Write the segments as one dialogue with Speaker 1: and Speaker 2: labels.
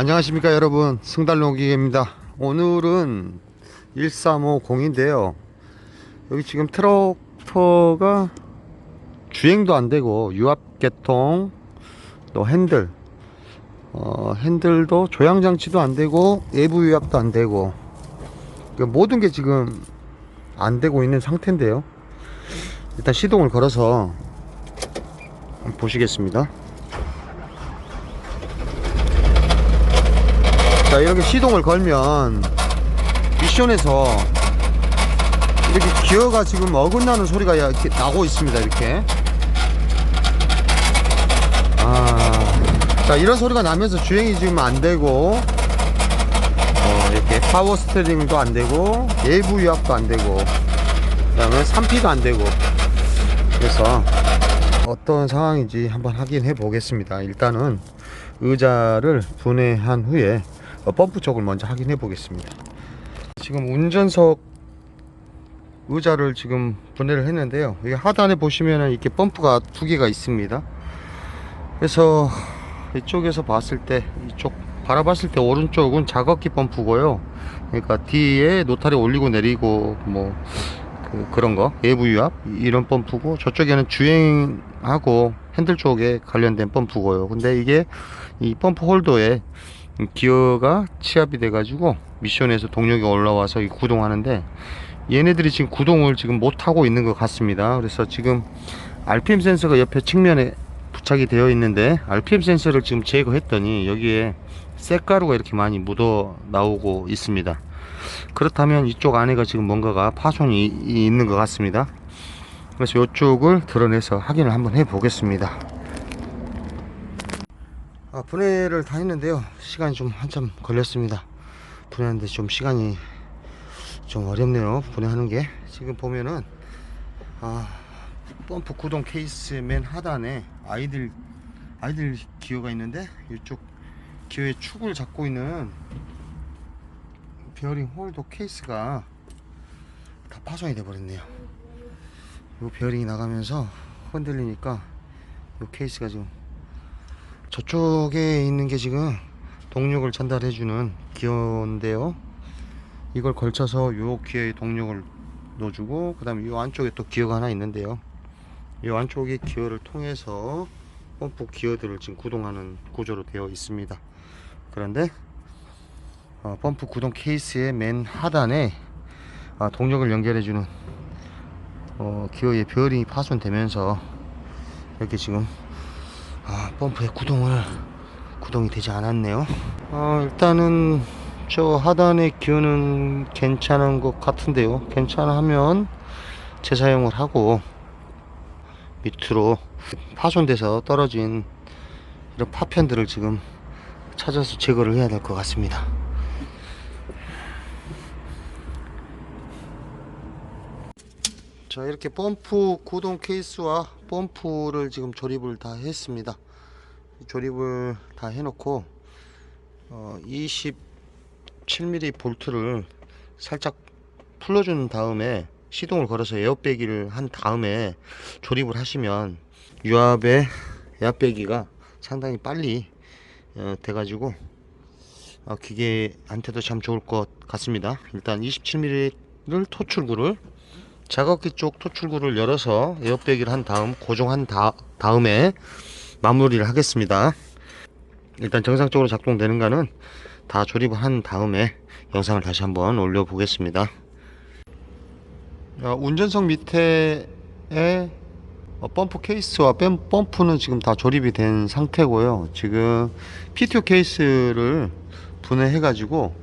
Speaker 1: 안녕하십니까 여러분. 승달노기입니다. 오늘은 1350인데요. 여기 지금 트럭터가 주행도 안되고 유압계통 또 핸들 어, 핸들도 조향장치도 안되고 내부 유압도 안되고 그 모든 게 지금 안되고 있는 상태인데요. 일단 시동을 걸어서 보시겠습니다 자 이렇게 시동을 걸면 미션에서 이렇게 기어가 지금 어긋나는 소리가 이렇게 나고 있습니다 이렇게. 아자 이런 소리가 나면서 주행이 지금 안되고 어, 이렇게 파워 스테링도 안되고 내부 유압도 안되고 그 다음에 3P도 안되고. 그래서 어떤 상황인지 한번 확인해 보겠습니다. 일단은 의자를 분해한 후에 어, 펌프 쪽을 먼저 확인해 보겠습니다. 지금 운전석 의자를 지금 분해를 했는데요. 여기 하단에 보시면은 이렇게 펌프가 두 개가 있습니다. 그래서 이쪽에서 봤을 때 이쪽 바라봤을 때 오른쪽은 작업기 펌프고요. 그러니까 뒤에 노탈이 올리고 내리고 뭐 그, 그런 거 외부 유압 이런 펌프고 저쪽에는 주행하고 핸들 쪽에 관련된 펌프고요. 근데 이게 이 펌프 홀더에 기어가 치압이 돼 가지고 미션에서 동력이 올라와서 이 구동하는데 얘네들이 지금 구동을 지금 못 하고 있는 것 같습니다. 그래서 지금 RPM 센서가 옆에 측면에 부착이 되어 있는데 RPM 센서를 지금 제거했더니 여기에 쇳가루가 이렇게 많이 묻어 나오고 있습니다. 그렇다면 이쪽 안에가 지금 뭔가가 파손이 이- 있는 것 같습니다. 그래서 이쪽을 드러내서 확인을 한번 해 보겠습니다 아, 분해를 다 했는데요. 시간이 좀 한참 걸렸습니다. 분해하는데 좀 시간이 좀 어렵네요 분해하는 게. 지금 보면은 아, 펌프 구동 케이스 맨 하단에 아이들 아이들 기어가 있는데 이쪽 기어의 축을 잡고 있는 베어링 홀더 케이스가 다 파손이 돼 버렸네요. 이 베어링이 나가면서 흔들리니까 이 케이스가 지금 저쪽에 있는 게 지금 동력을 전달해 주는 기어인데요. 이걸 걸쳐서 요 기어에 동력을 넣어주고 그 다음에 요 안쪽에 또 기어가 하나 있는데요. 요 안쪽에 기어를 통해서 펌프 기어들을 지금 구동하는 구조로 되어 있습니다. 그런데 어, 펌프 구동 케이스의 맨 하단에 아, 동력을 연결해 주는 어, 기어의 베어링이 파손되면서 이렇게 지금 아, 펌프의 구동을 구동이 되지 않았네요. 어, 일단은 저 하단의 기어는 괜찮은 것 같은데요. 괜찮아 하면 재사용을 하고 밑으로 파손돼서 떨어진 이런 파편들을 지금 찾아서 제거를 해야 될 것 같습니다. 자 이렇게 펌프 구동 케이스와 펌프를 지금 조립을 다 했습니다 조립을 다 해놓고 어, 27mm 볼트를 살짝 풀어준 다음에 시동을 걸어서 에어빼기를 한 다음에 조립을 하시면 유압의 에어빼기가 상당히 빨리 어, 돼가지고 어, 기계한테도 참 좋을 것 같습니다. 일단 27mm를 토출구를 작업기 쪽 토출구를 열어서 에어백을 한 다음 고정한 다, 다음에 마무리를 하겠습니다. 일단 정상적으로 작동되는가는 다 조립을 한 다음에 영상을 다시 한번 올려 보겠습니다. 어, 운전석 밑에 어, 펌프 케이스와 뺨, 펌프는 지금 다 조립이 된 상태고요. 지금 P2 케이스를 분해해 가지고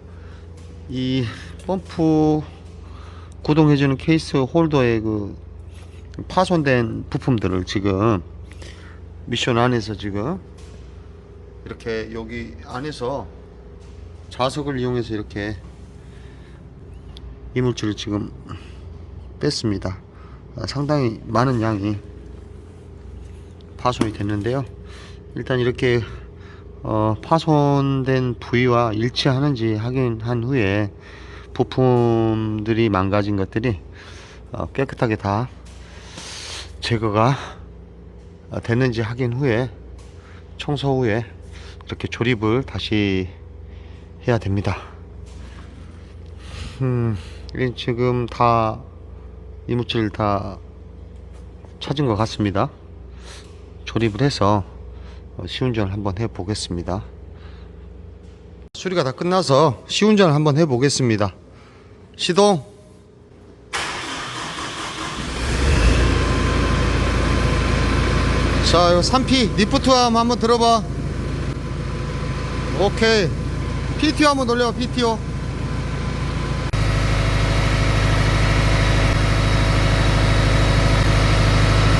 Speaker 1: 이 펌프 구동해주는 케이스 홀더의 그 파손된 부품들을 지금 미션 안에서 지금 이렇게 여기 안에서 자석을 이용해서 이렇게 이물질을 지금 뺐습니다. 아, 상당히 많은 양이 파손이 됐는데요. 일단 이렇게 어, 파손된 부위와 일치하는지 확인한 후에 부품들이 망가진 것들이 어, 깨끗하게 다 제거가 어, 됐는지 확인 후에 청소 후에 이렇게 조립을 다시 해야 됩니다. 음, 이 지금 다 이물질 다 찾은 것 같습니다. 조립을 해서 어, 시운전을 한번 해 보겠습니다. 수리가 다 끝나서 시운전을 한번 해 보겠습니다. 시동. 자, 요 3P 리프트암 한번 들어봐. 오케이. PTO 한번 돌려, PTO.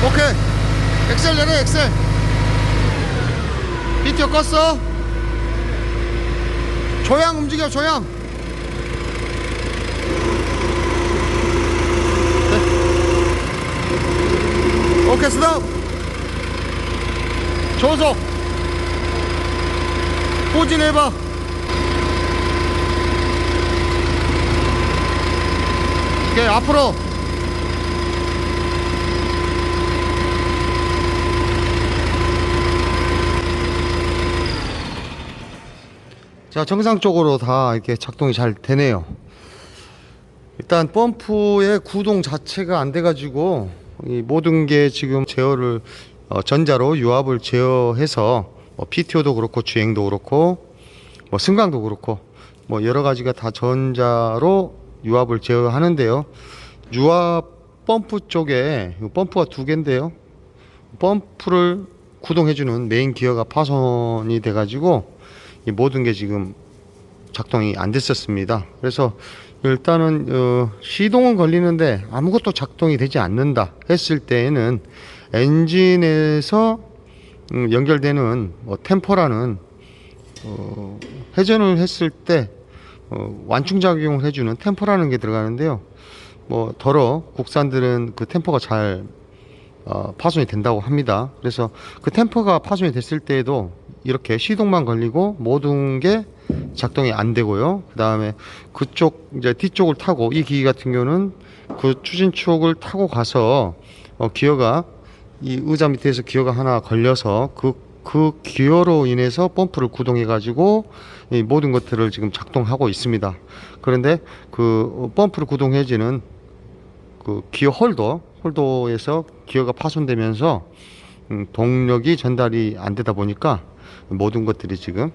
Speaker 1: 오케이. 엑셀 내려, 엑셀. PTO 껐어. 조향 움직여, 조향. 네. 오케이, 스톱. 조속. 포진해봐. 오케이, 앞으로. 자, 정상적으로 다 이렇게 작동이 잘 되네요. 일단 펌프의 구동 자체가 안 돼가지고 이 모든 게 지금 제어를 어, 전자로 유압을 제어해서 뭐 PTO도 그렇고 주행도 그렇고 뭐 승강도 그렇고 뭐 여러 가지가 다 전자로 유압을 제어하는데요. 유압 펌프 쪽에 이 펌프가 두 개인데요. 펌프를 구동해주는 메인 기어가 파손이 돼가지고 이 모든 게 지금 작동이 안 됐었습니다. 그래서 일단은 어, 시동은 걸리는데 아무것도 작동이 되지 않는다 했을 때에는 엔진에서 음, 연결되는 뭐 템포라는 어, 회전을 했을 때 어, 완충 작용을 해주는 템포라는 게 들어가는데요. 뭐 더러 국산들은 그 템포가 잘 어, 파손이 된다고 합니다. 그래서 그 템퍼가 파손이 됐을 때에도 이렇게 시동만 걸리고 모든 게 작동이 안 되고요. 그 다음에 그쪽 이제 뒤쪽을 타고 이 기기 같은 경우는 그 추진축을 타고 가서 어, 기어가 이 의자 밑에서 기어가 하나 걸려서 그, 그 기어로 인해서 펌프를 구동해 가지고 이 모든 것들을 지금 작동하고 있습니다. 그런데 그 어, 펌프를 구동해지는 그 기어 홀더 홀더에서 기어가 파손되면서 음, 동력이 전달이 안 되다 보니까 모든 것들이 지금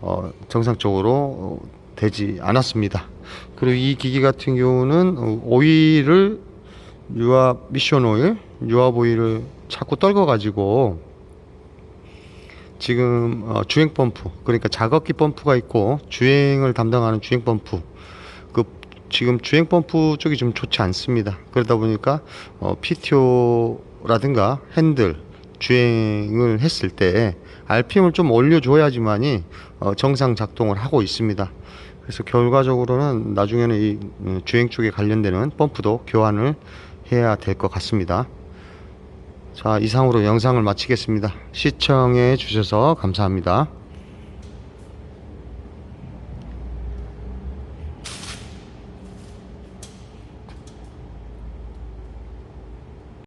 Speaker 1: 어, 정상적으로 어, 되지 않았습니다. 그리고 이 기기 같은 경우는 어, 오일을 유압 미션 오일, 유압 오일을 자꾸 떨궈 가지고 지금 어, 주행 펌프 그러니까 작업기 펌프가 있고 주행을 담당하는 주행 펌프 그 지금 주행 펌프 쪽이 좀 좋지 않습니다. 그러다 보니까 어, PTO라든가 핸들 주행을 했을 때 RPM을 좀 올려줘야지만이 어, 정상 작동을 하고 있습니다. 그래서 결과적으로는 나중에는 이 음, 주행 쪽에 관련되는 펌프도 교환을 해야 될 것 같습니다. 자, 이상으로 영상을 마치겠습니다. 시청해 주셔서 감사합니다.